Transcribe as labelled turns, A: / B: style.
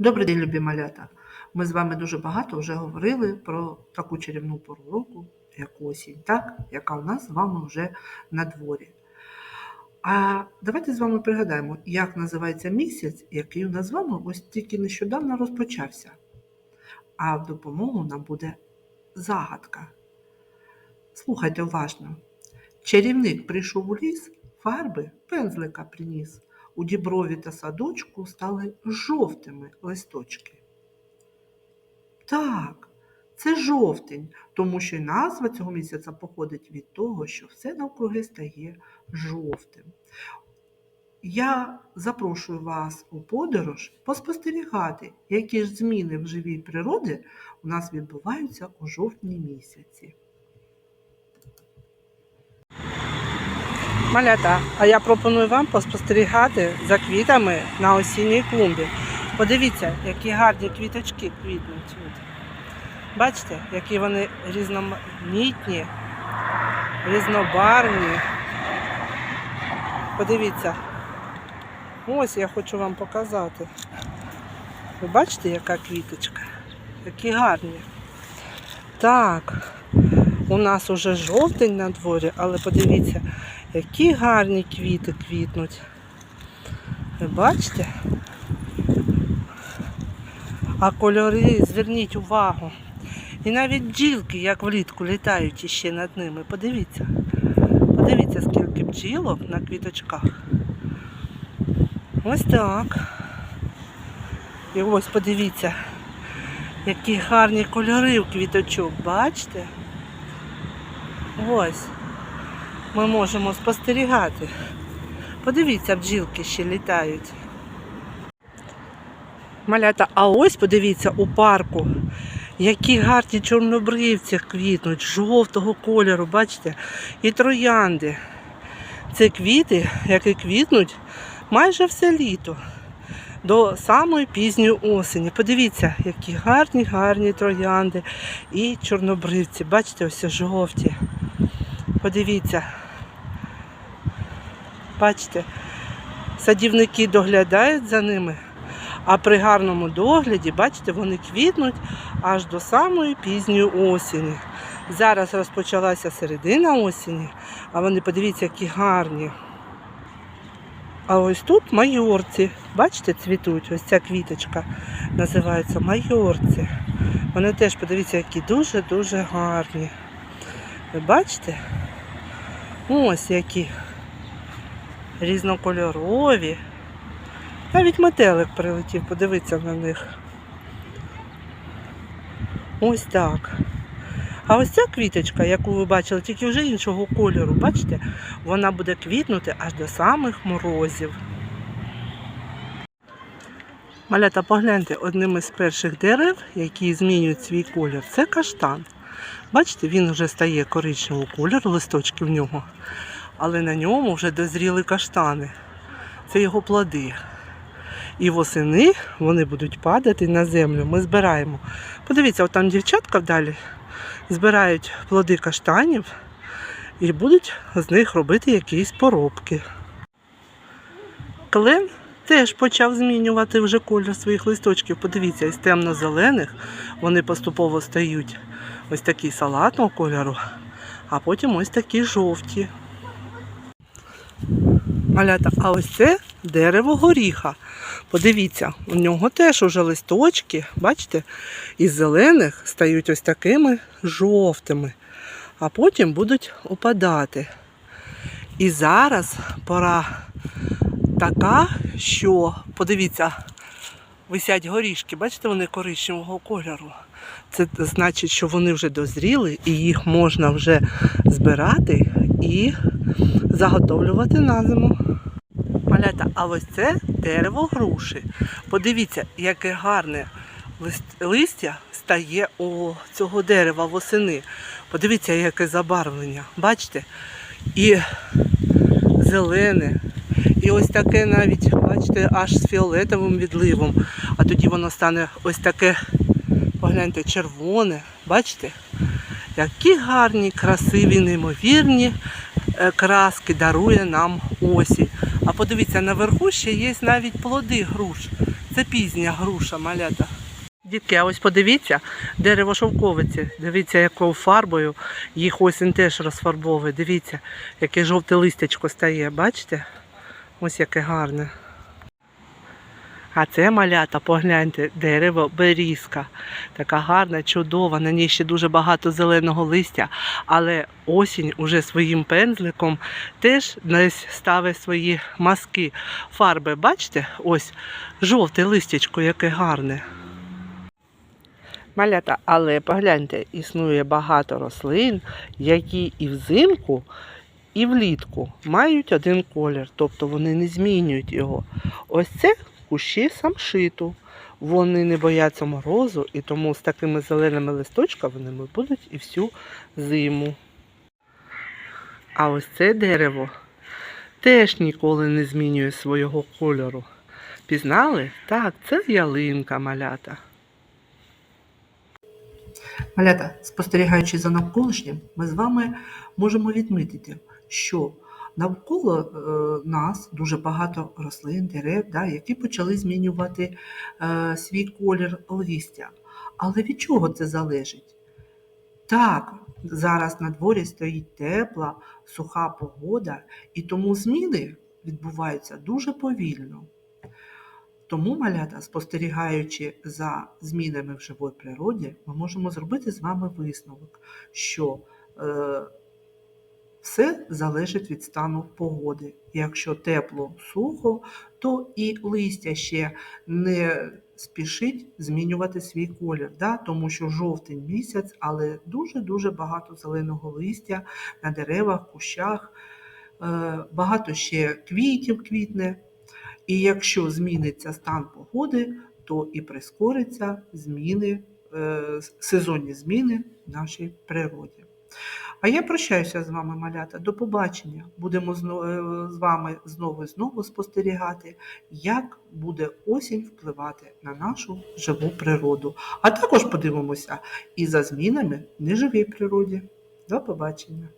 A: Добрий день, любі малята! Ми з вами дуже багато вже говорили про таку чарівну пору року, як осінь, так? яка у нас з вами вже на дворі. А давайте з вами пригадаємо, як називається місяць, який у нас з вами ось тільки нещодавно розпочався. А в допомогу нам буде загадка. Слухайте уважно. Чарівник прийшов у ліс, фарби пензлика приніс. У діброві та садочку стали жовтими листочки. Так, це жовтень, тому що й назва цього місяця походить від того, що все навкруги стає жовтим. Я запрошую вас у подорож поспостерігати, які ж зміни в живій природі у нас відбуваються у жовтні місяці. Малята, а я пропоную вам поспостерігати за квітами на осінній клумбі. Подивіться, які гарні квіточки квітнуть. Бачите, які вони різноманітні, різнобарвні. Подивіться. Ось я хочу вам показати. Ви бачите, яка квіточка? Які гарні. Так, у нас уже жовтень на дворі, але подивіться, які гарні квіти квітнуть. Ви бачите? А кольори, зверніть увагу. І навіть бджілки, як влітку, літають іще над ними. Подивіться. Подивіться, скільки бджілок на квіточках. Ось так. І ось подивіться, які гарні кольори в квіточок, бачите? Ось ми можемо спостерігати. Подивіться, бджілки ще літають. Малята, а ось подивіться у парку, які гарні чорнобривці квітнуть, жовтого кольору, бачите, і троянди. Це квіти, які квітнуть майже все літо до самої пізньої осені. Подивіться, які гарні, гарні троянди і чорнобривці. Бачите, ось жовті. Подивіться. Бачите, садівники доглядають за ними, а при гарному догляді, бачите, вони квітнуть аж до самої пізньої осені. Зараз розпочалася середина осені, а вони подивіться, які гарні. А ось тут майорці. Бачите, цвітуть. Ось ця квіточка називається майорці. Вони теж, подивіться, які дуже-дуже гарні. Ви бачите? Ось які різнокольорові. Навіть метелик прилетів, подивіться на них. Ось так. А ось ця квіточка, яку ви бачили, тільки вже іншого кольору, бачите, вона буде квітнути аж до самих морозів. Малята, погляньте, одним із перших дерев, які змінюють свій колір, це каштан. Бачите, він вже стає коричневого кольору, листочки в нього, але на ньому вже дозріли каштани. Це його плоди. І восени вони будуть падати на землю. Ми збираємо. Подивіться, от там дівчатка вдалі збирають плоди каштанів і будуть з них робити якісь поробки. Клен теж почав змінювати вже колір своїх листочків. Подивіться, із темно-зелених вони поступово стають ось такі салатного кольору, а потім ось такі жовті. Малята, а ось це дерево горіха. Подивіться, у нього теж уже листочки, бачите, із зелених стають ось такими жовтими, а потім будуть опадати. І зараз пора така, що, подивіться, висять горішки, бачите, вони коричневого кольору. Це значить, що вони вже дозріли і їх можна вже збирати і заготовлювати на зиму. Малята, а ось це дерево груші. Подивіться, яке гарне листя стає у цього дерева восени. Подивіться, яке забарвлення. Бачите? І зелене. І ось таке навіть, бачите, аж з фіолетовим відливом. А тоді воно стане ось таке, погляньте, червоне. Бачите? Які гарні, красиві, неймовірні краски дарує нам осінь. А подивіться, наверху ще є навіть плоди груш. Це пізня груша, малята. Дітки, а ось подивіться, дерево шовковиці. Дивіться, якою фарбою їх осінь теж розфарбовує. Дивіться, яке жовте листячко стає. Бачите? Ось яке гарне. А це малята, погляньте, дерево берізка. Така гарна, чудова, на ній ще дуже багато зеленого листя, але осінь уже своїм пензликом теж десь ставить свої маски. Фарби, бачите? Ось жовте листячко, яке гарне. Малята, але погляньте, існує багато рослин, які і взимку, і влітку мають один колір, тобто вони не змінюють його. Ось це кущі самшиту. Вони не бояться морозу, і тому з такими зеленими листочками вони будуть і всю зиму. А ось це дерево теж ніколи не змінює свого кольору. Пізнали? Так, це ялинка малята. Малята, спостерігаючи за навколишнім, ми з вами можемо відмітити, що навколо е, нас дуже багато рослин, дерев, да, які почали змінювати е, свій колір листя. Але від чого це залежить? Так, зараз на дворі стоїть тепла, суха погода, і тому зміни відбуваються дуже повільно. Тому, малята, спостерігаючи за змінами в живій природі, ми можемо зробити з вами висновок, що е, все залежить від стану погоди. Якщо тепло, сухо, то і листя ще не спішить змінювати свій колір, да? тому що жовтень місяць, але дуже-дуже багато зеленого листя на деревах, кущах, е, багато ще квітів квітне. І якщо зміниться стан погоди, то і прискориться зміни, е, сезонні зміни в нашій природі. А я прощаюся з вами, малята. До побачення. Будемо е, з вами знову і знову спостерігати, як буде осінь впливати на нашу живу природу. А також подивимося і за змінами в неживій природі. До побачення!